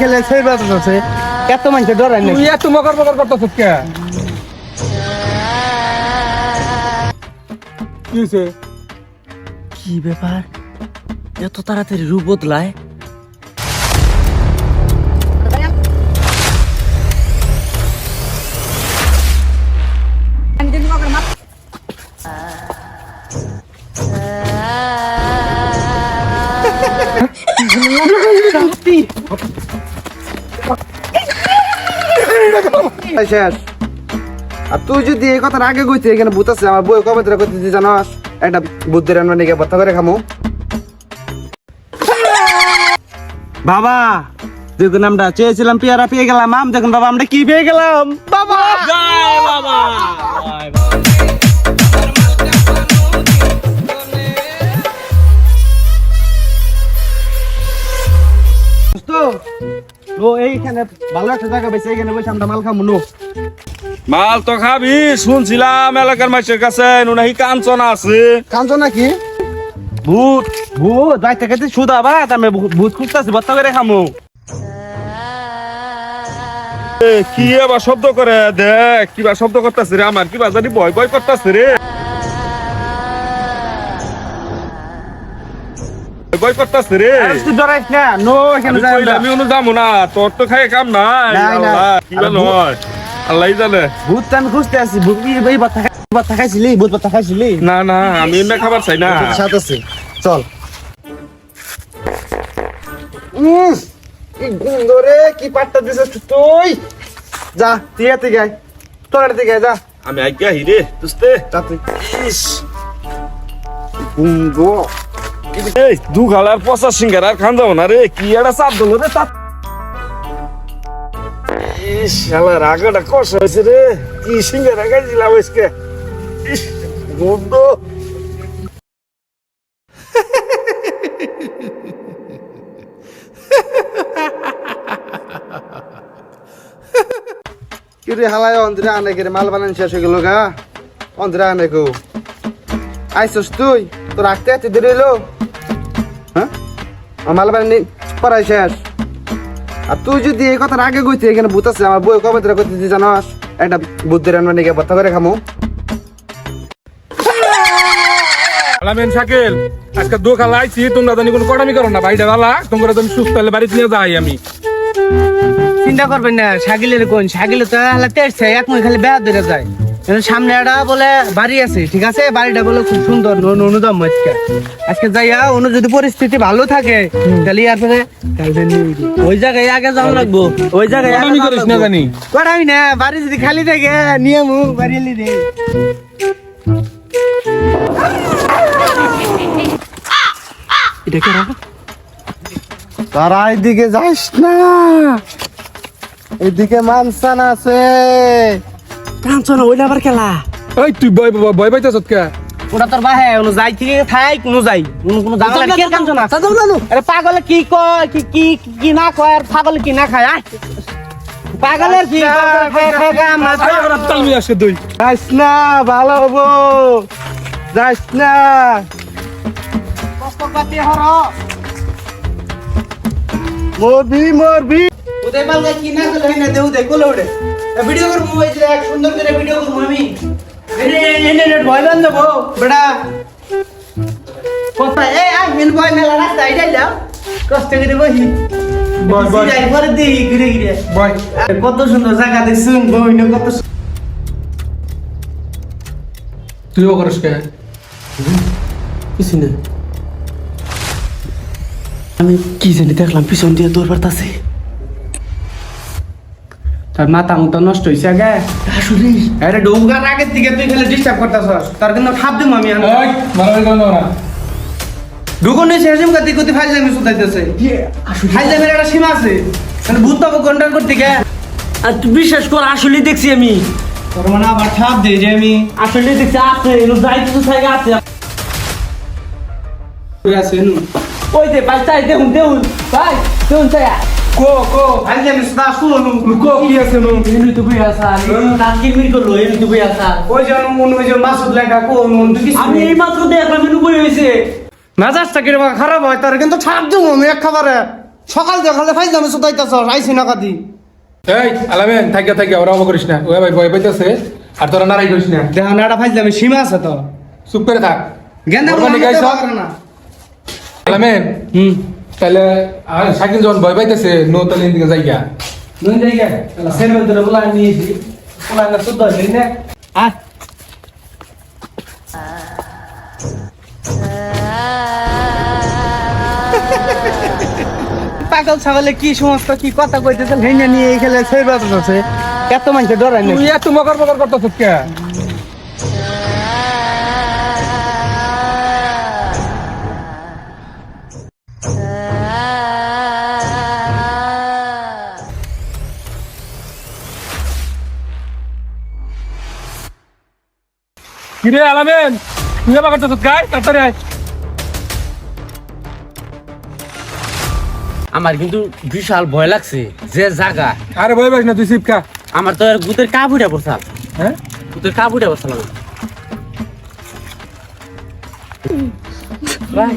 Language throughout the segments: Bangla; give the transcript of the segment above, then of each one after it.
খেলে সেই বাতাস আছে। এত মানুষ ডরাই না। তুই এত মকর মকর করতেছ কে? কি হয়েছে কি ব্যাপার? এত তাড়াতাড়ি রূপ বদলায়? তুই যদি এই কথার আগে কইতে, এখানে ভূত আছে, আমার বই কবে তোরা কইতে জানাস? একটা বুদ্ধের রান্না নিয়ে ভর্তা করে খামু। বাবা, যখন আমরা চেয়েছিলাম পেয়ারা, পেয়ে গেলাম আম যখন বাবা আমরা কি পেয়ে গেলাম? বাবা! বাবা! তো এইখানে ভালো একটা জায়গা বসে আমরা মাল খামু নো মাল তো খাবি শুনছিলাম এলাকার মানুষের কাছে নাকি কাঞ্চনা আছে। কাঞ্চ নাকি ভূত। ভূত? বাইতে খেতে সুদা বা আমি ভূত খুঁজতেছি ভর্তা করে খামু। এ, কি এবার শব্দ করে? দেখ কিবা শব্দ করতেছে রে আমার কিবা জানি ভয় ভয় করতেছে রে। ভয় ভয় রে। তুই ডরাইস না নো এখানে যাই কইলে আমি অনু না তোর তো খাই কাম নাই। আল্লাহ, আর ভূত- আল্লাহ জানে। ভূত তো খুঁজতে আছি ভূত এই এই খাই ভর্তা খাইছিলি ভূত ভর্তা খাইছিলি না না আমি এমনি খাবার চাই না। সাথ আছে। চল। উম, কি গন্ধ রে কি পাট্টা দিছিস তুই? যা তুই এতে গায় তোর এতে গায় যা। আমি আজ্ঞা হিরে তুস্তে তুই। ইস গন্ধ এই দু খালার পচা সিঙ্গার আর খান যাব না রে, কি একটা চাপ দিল রে তাপ ইস শালার আগটা কষ হয়েছে রে। কি সিঙ্গার খাইছিলাম আজকে? ইস, গন্ধ। কি রে হালায় অন্ধ্রে আনে কে রে? মাল বানান শেষ হয়ে গেল গা। অন্ধ্রে আনে কো। আইসস তুই? তোর রাখতে এত দেরি হলো হ্যাঁ আমার মাল পড়াই শেষ। আর তুই যদি এই কথার আগে কইতে এখানে ভূত আছে আমার বই কবে তোরা কইতে জানাস? একটা বুদ্ধের রান্না নিয়ে ভর্তা করে খামু। আলামেন শাকিল আজকে দু খালা আইছি তোমরা জানি কোনো কটামি করো না ভাইটা বালা তোমরা তুমি সুস্থ হলে বাড়িতে নিয়ে যাই আমি। চিন্তা করবেন না শাকিলের কোন শাকিলে তো হালাতে আসছে এক মুখ খালি বেড়া ধরে যায়। সামনে একটা বলে বাড়ি আছে ঠিক আছে? বাড়িটা বলে খুব সুন্দর অনুদম আজকে আজকে যাইয়া অনু যদি পরিস্থিতি ভালো থাকে তাহলে ইয়ার পরে ওই জায়গায় আগে যাওয়া লাগবো। ওই জায়গায় যাওয়া করিস না জানি। করাবি না বাড়ি যদি খালি থাকে নিয়ে মু বাড়ি এলি দে। এটা কে রাখা? তারা এইদিকে যাস না। এইদিকে মানসান আছে। কাঞ্চন ওইটা আবার খেলা? এই তুই ভয় ভয় ভয় পাইতেছ কে? ওটা তোর বাহে কোনো যাই থেকে থাই কোনো যাই। কোনো কোনো জায়গা লাগে কে কাঞ্চন আছে আরে পাগলে কি কয় কি কি কি না কয় আর পাগলে কি না খায়? আয়। পাগলের কি? খায় খায় তালমি আজকে দুই। যাস না ভালো হব। যাস না। কষ্ট পাতি হর। মরবি মরবি। কি না করলে না দেউ কোলে ভিডিও করব ওই যে এক সুন্দর করে ভিডিও করব আমি। ভয় বান দেবো বেটা কথা এই আই মেন ভয় মেলা রাস্তা আইডা যাও কষ্ট করে বহি। কত সুন্দর জায়গা দেখছুন বহিন কত তুইও করিস কে? কিছু না। আমি কি জানি দেখলাম পিছন দিয়ে দৌড় পারতাছে। তার মাথা মুতা নষ্ট হয়েছে আগে। আসলে আরে ডৌকার আগের থেকে তুই খালি ডিস্টার্ব করতেছস। তার কিন্তু খাপ দিম আমি মারামারি করো না ওরা। ঢুকুন নেই শেষম কাতি কতি ফাইল জামি সুদাইতেছে ফাইল জামের একটা সীমা আছে। মানে ভূত পাবো কন্ট্রোল করতে গে। আর তুই বিশ্বাস কর আসলে দেখছি আমি। তোর মানে আবার ছাপ দে যে আমি আসলে দেখছি আছে যাইতে তো জায়গা আছে। তুই আছে ওই যে ভাই চাই দেখুন দেখুন ভাই দেখুন চাই। কো কো ফাইল জামি সুদা শুনো নু কো কি আছে নো এমনি তো বই আসা নাকি মির করল এমনি তো বই আসা ওই যে মন ওই যে মাসুদ লেখা কো মন তুই আমি এই মাত্র দেখলাম এমনি বই হয়েছে মেজাজটা কীরকম খারাপ হয় তার কিন্তু ছাপ দিব আমি এক খাবারে সকাল দেখালে ফাইজ আমি সুতাইতাছ আইছি না কাদি এই আলামেন থাকিয়া থাকিয়া ওরা অবাক করিস না। ওই ভাই ভয় পাইতেছে। আর তোরা নারাই করিস না। দেখা না এটা ফাইজ আমি সীমা আছে তো। চুপ করে থাক। গেন্দা বলবা নি গাইছ? না। আলামেন। হুম। তাহলে আর শাকিল যখন ভয় পাইতেছে নো তাহলে এদিকে যাই গিয়া নুন যাই গে বলা নিয়েছি। বলা না শুদ্ধ হইলি না। আ পাগল ছাগলে কি সমস্ত কি কথা কইতেছে ভেঙে নিয়ে এই খেলে সেই বাত আছে এত মানুষ ডরাই না তুই এত মকর মকর করতেছিস কে কিরে আলামেন তুই আবার গাই তাড়াতাড়ি আয়। আমার কিন্তু বিশাল ভয় লাগছে যে জায়গা আরে ভয় পাইস না তুই শিবকা আমার তো আর গুতের কাপ উঠে পড়ছাল হ্যাঁ? গুতের কাপ উঠে পড়ছাল ভাই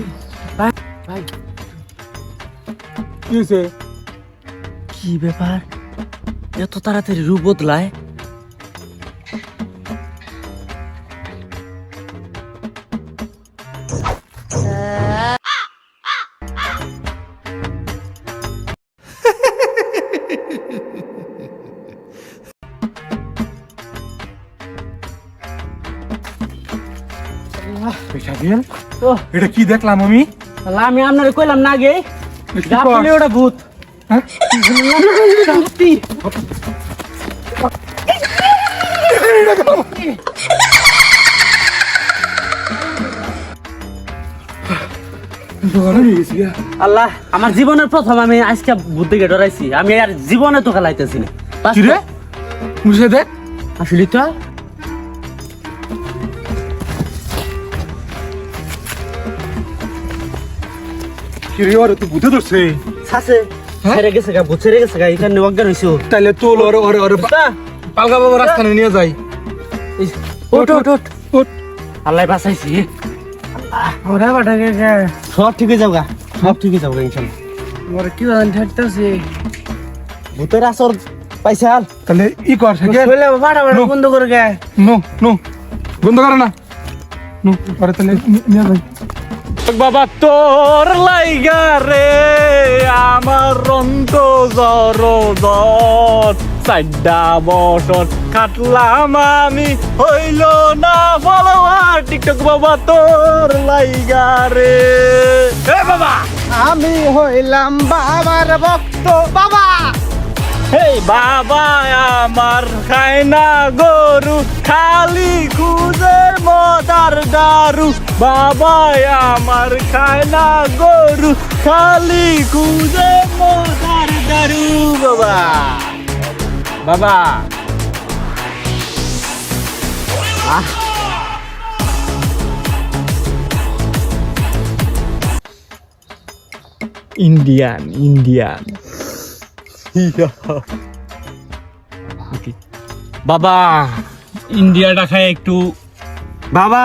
ভাই ভাই। কি ব্যাপার? এত তাড়াতাড়ি রূপ বদলায়? ও এটা কি দেখলাম আমি? আমি আপনার কইলাম না গে কি ওটা ভূত। হ্যাঁ? সত্যি। গা। আল্লাহ আমার জীবনের প্রথম আমি আজকে ভূত দিকে ডরাইছি। আমি আর জীবনে তো খেলাইতেছি না। দেখ আসলে তো কি রে ওরে তুই বুঝে ধরছে। সাসে ছেড়ে গেছে গা ছেড়ে গেছে গা এখানে অজ্ঞান হইছো তাহলে তোল ওরে ওরে ওরে পালকা বাবা রাস্তা নিয়ে যাই। ওট ওট ওট ওঠ। আল্লাহ বাঁচাইছি। ওরা বাটাকে গে সব ঠিক হয়ে যাও গা সব ঠিক হয়ে যাও গা ইনশাল্লাহ। মোর কি জান ঠাটতাছে। ভূতের আসর পাইছাল তাহলে ই কর শাকিল কইলে বাড়া বাড়া। বন্ধ করে গে নো নো বন্ধ করে না। নো পরে তাহলে নিয়ে যাই। বাবা তোর লাইগা রে আমার রন্ত জর চারটা বছর কাটলাম আমি হইল না ফলোয়ার। টিকটক বাবা তোর লাইগা রে। এ বাবা! আমি হইলাম বাবার ভক্ত। বাবা! এই বাবা, আমার খায় না গরু, খালি খুঁজে মদার দারু। বাবা আমার খায় না গরু, খালি খুঁজে মদার দারু। বাবা বাবা। ইন্ডিয়ান ইন্ডিয়ান বাবা ইন্ডিয়াটা খায় একটু। বাবা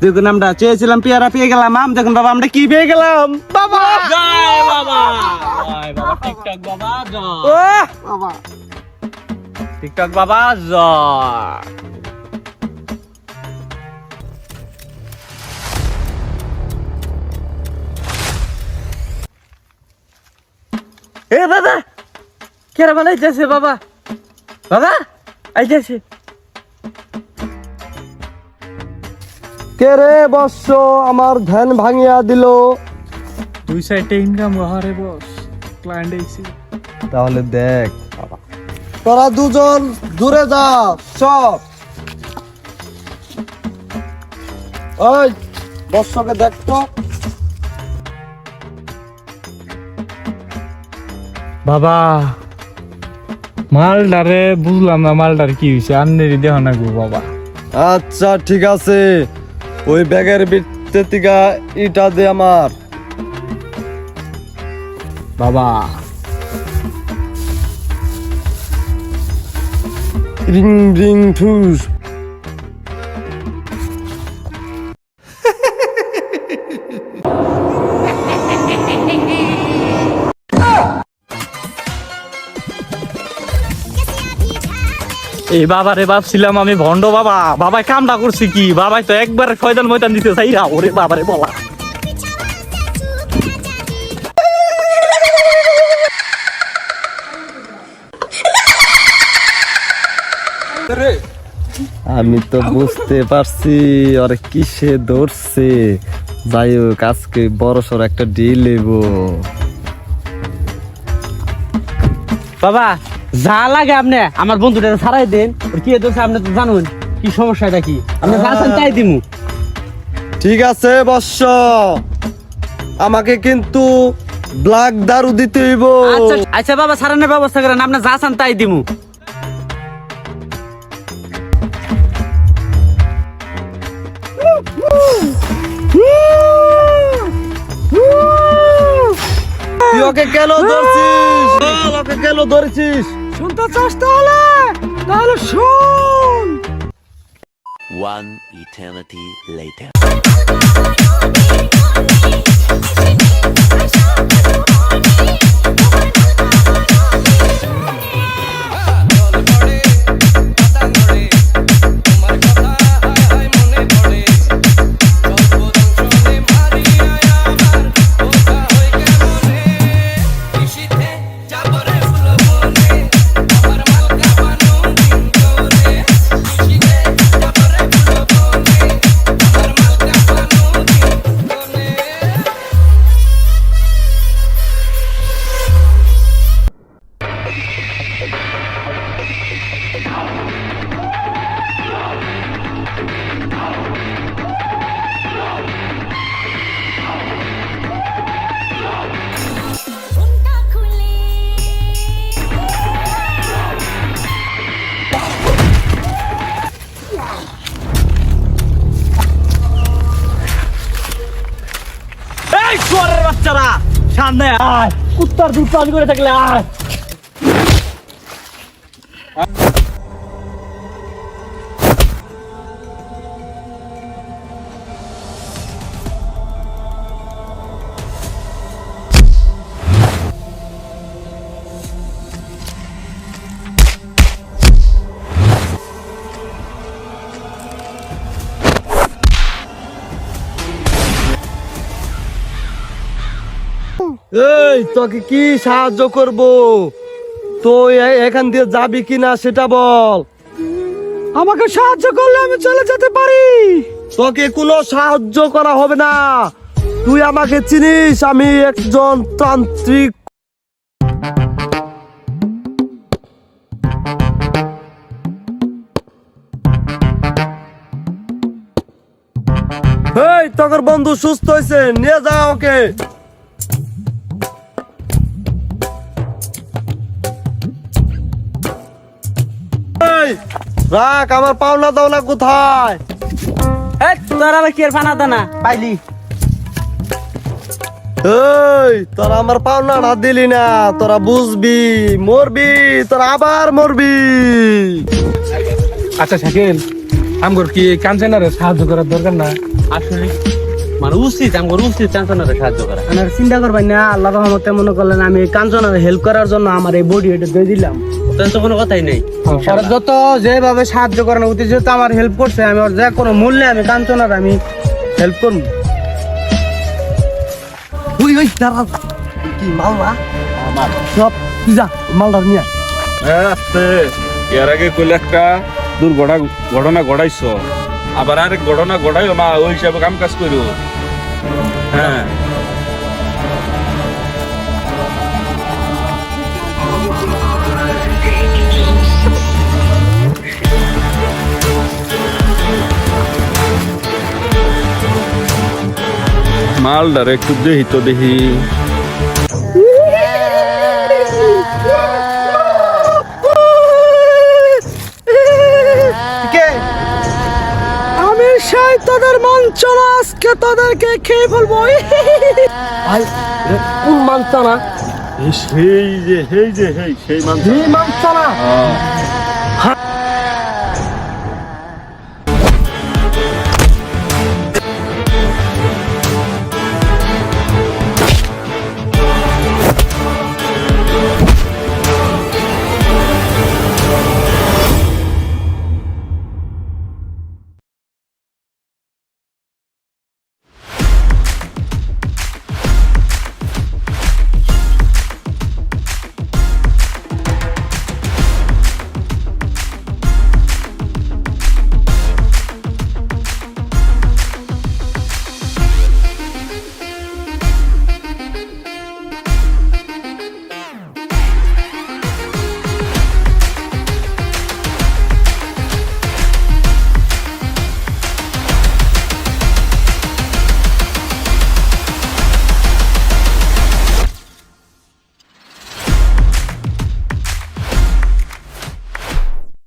দেখুন আমরা চেয়েছিলাম পেয়ারা পেয়ে গেলাম আম দেখুন বাবা আমরা কি পেয়ে গেলাম? বাবা! জয় বাবা জয় বাবা টিকটক বাবা জয় ও বাবা। টিকটক বাবা জয় এ বাবা! কেরা আইতেছে বাবা। বাবা আইতেছে কে রে বর্ষ আমার ধ্যান ভাঙিয়া দিল। দুই সাইডে ইনকাম হারে বস ক্লায়েন্ট এসে। তাহলে দেখ তোরা দুজন দূরে যা সব ওই বর্ষকে দেখতো বাবা মালটারে বুঝলাম না মালটার কি হয়েছে আন্নেরই দেহ না গো বাবা। আচ্ছা ঠিক আছে। ওই ব্যাগের ভিতরে থেকে ইটা দে আমার। বাবা। রিং রিং ঠুস এই বাবারে ভাবছিলাম আমি ভন্ড বাবা। বাবাই কামটা করছি কি? বাবাই তো একবার শয়তান ময়তান দিতে চাই না ওরে বাবারে বলা। আমি তো বুঝতে পারছি ওরে কিসে ধরছে? যাই হোক আজকে বড় সড় একটা ডিল নেব বাবা যা লাগে আপনি আমার বন্ধুটা ছাড়াই দেন। ওর কি হচ্ছে আপনি তো জানুন কি সমস্যাটা কি? আপনি যা চান তাই দিমু। ঠিক আছে বর্ষ আমাকে কিন্তু ব্ল্যাক দারু দিতে হইব। আচ্ছা আচ্ছা বাবা সারানোর ব্যবস্থা করেন। আপনি যা চান তাই দিমু। তুই ওকে কেন ধরছিস? ওকে কেন ধরছিস? শুনতে চাস তাহলে তাহলে শোন One eternity later. সামনে আয়। কুত্তার দুধ পান করে থাকলে আয়। এই তোকে কি সাহায্য করব? তুই এখান দিয়ে যাবি কিনা সেটা বল। আমাকে সাহায্য করলে আমি চলে যেতে পারি। তোকে কোনো সাহায্য করা হবে না। তুই আমাকে চিনিস আমি একজন তান্ত্রিক। এই তোর বন্ধু সুস্থ হয়েছে নিয়ে যা ওকে। এই, রাখ আমার পাওনা দাওনা কোথায়? এই তোর আবার কি আর ফানা দানা পাইলি। এই তোরা আমার পাওনাটা দিলি না তোরা বুঝবি মরবি তোরা আবার মরবি। আচ্ছা শাকিল আমগর কি কাঞ্চনারে সাহায্য করার দরকার না? আসলে মানে উচিত আমার উচিত চান্সনারে সাহায্য করা। আমার চিন্তা করবেন না আল্লাহ রহমতে মনে করলেন আমি কাঞ্চনার হেল্প করার জন্য আমার এই বডি এটা দিয়ে দিলাম। তোর তো কোনো কথাই নেই। ওরা যত যেভাবে সাহায্য করানো উচিত যেহেতু আমার হেল্প করছে আমি ওর যে কোনো মূল্যে আমি কাঞ্চনার আমি হেল্প করব। ওই ওই দাঁড়া কি মালদা সব তুই যা মালদা নিয়ে আয়। এর আগে কইলে একটা দুর্ঘটনা ঘটনা ঘটাইছ। আবার আরেক ঘটনা ঘটাইও না, ওই হিসাবে কাম কাজ করো হ্যাঁ। মালদার একটু দেখি তো দেখি। সেই মন চলো আজকে তোদেরকে খেয়ে ফেলব। রে, কোন মানতানা সেই যে সেই যে সেই সেই মানতানা